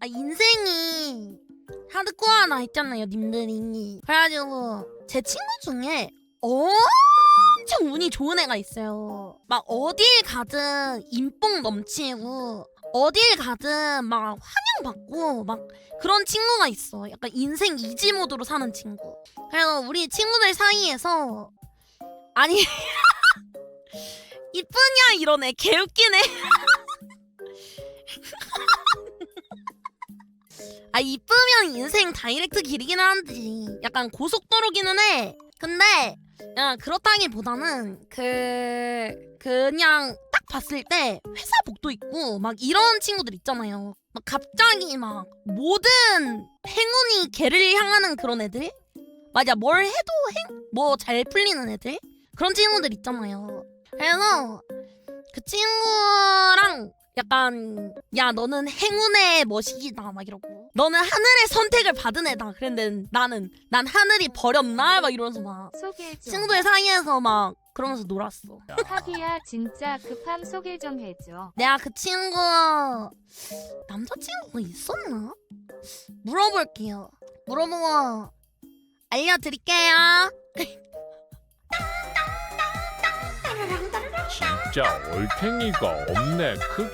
아 인생이 하드코어나 했잖아요 님들이. 그래가지고 제 친구 중에 엄청 운이 좋은 애가 있어요. 막 어딜 가든 인복 넘치고 어딜 가든 막 환영받고 막 그런 친구가 있어. 약간 인생 이지 모드로 사는 친구. 그래서 우리 친구들 사이에서 아니 이쁘냐 이러네. 개웃기네 아 이쁘면 인생 다이렉트 길이긴 한지 약간 고속도로기는 해. 근데 야 그렇다기보다는 그 그냥 딱 봤을 때 회사 복도 있고 막 이런 친구들 있잖아요. 막 갑자기 막 모든 행운이 걔를 향하는 그런 애들? 맞아 뭘 해도 행 뭐 잘 풀리는 애들? 그런 친구들 있잖아요. 그래서 그 친구랑 약간 야 너는 행운의 머시기다 막 이러고 너는 하늘의 선택을 받은 애다 그랬는데 나는 난 하늘이 버렸나 막 이러면서 막 소개 좀. 친구들 사이에서 막 그러면서 놀았어 하비야 진짜 급함 소개 좀 해줘. 내가 그 친구 남자친구가 있었나? 물어볼게요 물어보고 알려드릴게요 진짜 얼탱이가 없네. 그